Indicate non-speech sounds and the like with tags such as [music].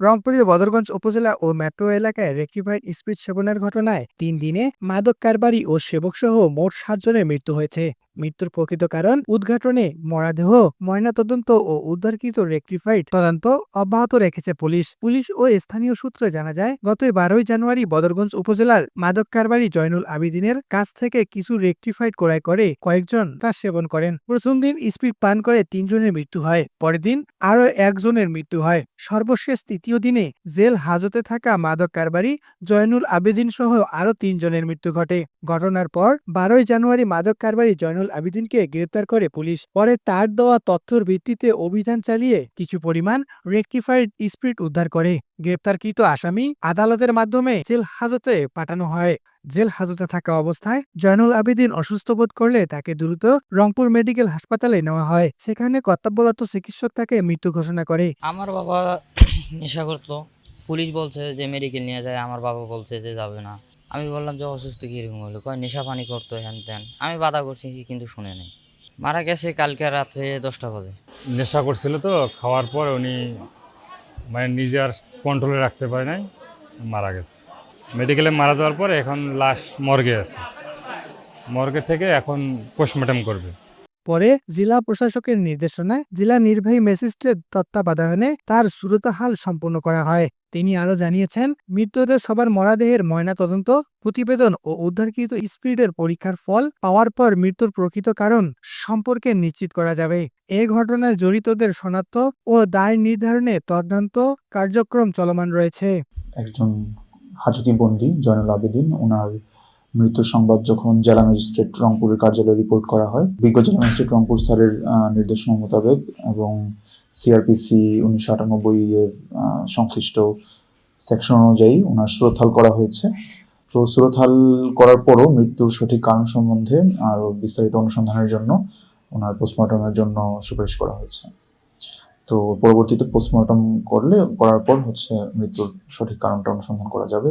রংপুরের বদরগঞ্জ উপজেলা ও মেট্রো এলাকায় রেকটিফাইড স্পিড সেবনের ঘটনায় তিন দিনে মাদক কারবারি ও সেবকসহ মোট সাতজনের মৃত্যু হয়েছে। মৃত্যুর প্রকৃত কারণ উদ্ঘাটনে মরাদেহ, ময়নাতদন্ত ও উদ্ধারকৃত রেক্টিফাইড তদন্ত অব্যাহত রেখেছে পুলিশ। পুলিশ ও স্থানীয় সূত্রে জানা যায় গত বারোই জানুয়ারি বদরগঞ্জ উপজেলার মাদক কারবারি জয়নুল আবিদিনের কাছ থেকে কিছু রেক্টিফাইড ক্রয় করে কয়েকজন তা সেবন করেন। প্রথম দিন স্পিড পান করে তিনজনের মৃত্যু হয় পরের দিন আরও একজনের মৃত্যু হয়। সর্বশেষ তৃতীয় দিনে জেল হাজতে থাকা মাদক কারবারি জয়নুল আবেদিন সহ আরও তিনজনের মৃত্যু ঘটে। ঘটনার পর বারোই জানুয়ারি মাদক কারবারি জয়নুল আবেদিনকে গ্রেপ্তার করে পুলিশ। পরে তার দেওয়া তথ্যর ভিত্তিতে অভিযান চালিয়ে কিছু পরিমাণ রেকটিফাইড স্পিরিট উদ্ধার করে। গ্রেপ্তারকৃত আসামি আদালতের মাধ্যমে জেল হাজতে পাঠানো হয়। জেল হাজতে থাকা অবস্থায় জয়নুল আবেদিন অসুস্থ বোধ করলে তাকে দ্রুত রংপুর মেডিকেল হাসপাতালে নেওয়া হয়। সেখানে কর্তব্যরত চিকিৎসক তাকে মৃত্যু ঘোষণা করে। আমার বাবা [clears throat] নেশা করতো। পুলিশ বলছে যে, মেডিকেল নিয়ে যায়। আমার বাবা বলছে যে, যাবে না। আমি বললাম যে অসুস্থ কীরকম হলো? কয়, নেশা পানি করতো হ্যান ত্যান আমি বাধা করছি কিন্তু শুনে নেই। মারা গেছে কালকে রাতে দশটা বাজে। নেশা করছিল তো, খাওয়ার পর উনি মানে নিজে আর কন্ট্রোলে রাখতে পারে নাই, মারা গেছে। মেডিকেলে মারা যাওয়ার পর এখন লাশ মর্গে আছে। মর্গে থেকে এখন পোস্টমর্টম করবে। পরে জেলা প্রশাসকের নির্দেশনায় জেলা নির্বাহী ম্যাজিস্ট্রেট তত্ত্বাবধানে তার সুরতহাল সম্পন্ন করা হয়। তিনি আরও জানিয়েছেন, মৃতদের সবার মরাদেহের ময়না তদন্ত প্রতিবেদন ও উদ্ধারকৃত স্পিডের পরীক্ষার ফল পাওয়ার পর মৃত্যুর প্রকৃত কারণ সম্পর্কে নিশ্চিত করা যাবে। এ ঘটনায় জড়িতদের শনাক্ত ও দায় নির্ধারণে তদন্ত কার্যক্রম চলমান রয়েছে। একজন হাজতি বন্দী জয়নুল আবেদিন, ওনার মৃত্যু সংবাদ যখন জেলা ম্যাজিস্ট্রেট রংপুরের কার্যালয়ে রিপোর্ট করা হয়, বিজ্ঞ জেলা ম্যাজিস্ট্রেট রংপুর স্যারের নির্দেশনা মোতাবেক এবং সিআরপিসি উনিশশো আটানব্বই এর সংশ্লিষ্ট সেকশন অনুযায়ী ওনার সুরতহাল করা হয়েছে। তো সুরতহাল করার পরও মৃত্যুর সঠিক কারণ সম্বন্ধে আরও বিস্তারিত অনুসন্ধানের জন্য ওনার পোস্টমর্টমের জন্য সুপারিশ করা হয়েছে। তো পরবর্তীতে পোস্টমর্টম করলে, করার পর হচ্ছে মৃত্যুর সঠিক কারণটা অনুসন্ধান করা যাবে।